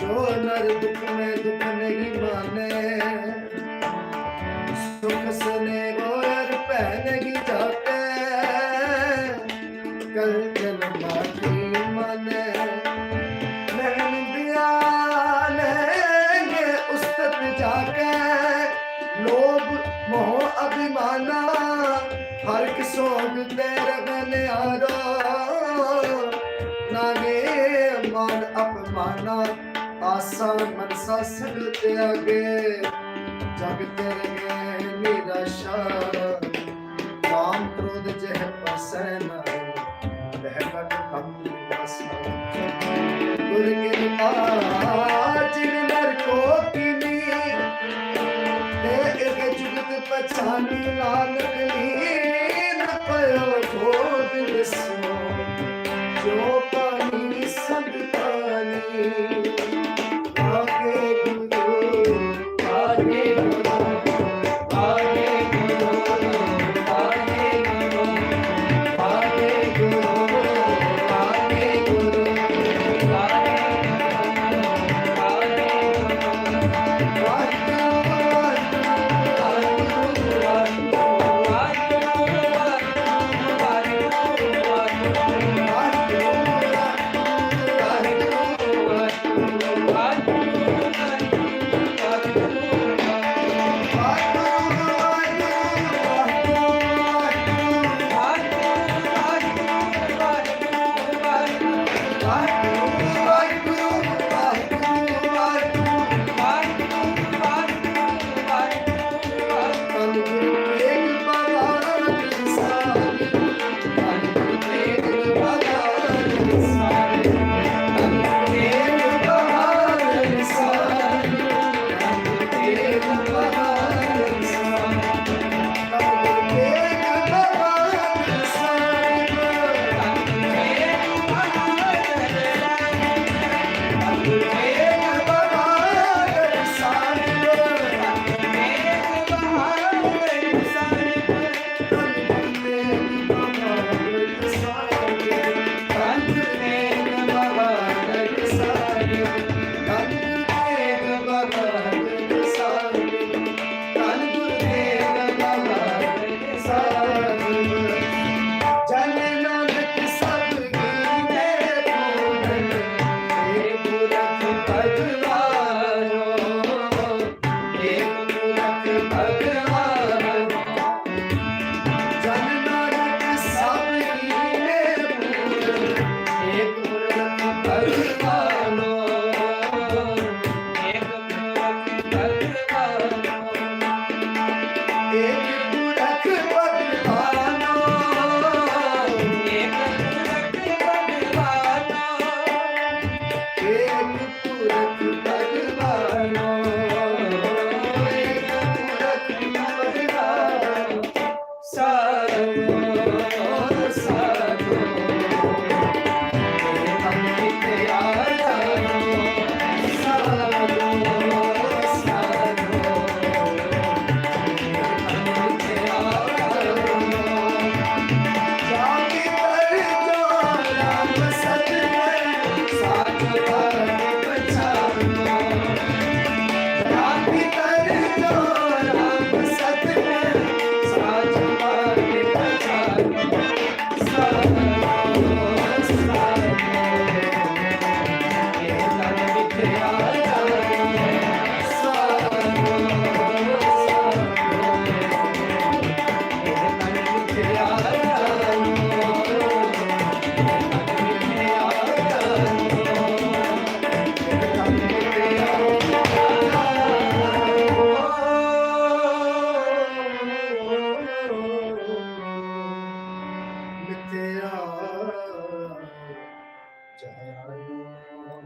ਜੋ ਨਰ ਦੁਖ ਮੈਂ ਦੁਖ ਮੋਹ ਅਭਿਮਾਨਾ, ਹਰ ਇੱਕ ਸੋਗ ਤੇ ਰਗਨ ਆਰਾ। ਮਨ ਅਪਮਾਨਾ, ਆਸਾਂ ਮਨਸਾ ਸਭ ਤੇ ਅਗੇ। ਜਗ ਤੇ ਰਗੇ ਨਿਰਾਸ਼ਾ ਕਾਮ ਕ੍ਰੋਧ ਜਹ ਪਸੈਨ ਰਹਿਮਤ ਕਮ ਵਸਨਾ ਗੁਰ ਕਿਰਪਾ छानी लाल कली न पयो छोड़ ॾिसो जो पानी सभु पानी 哎对了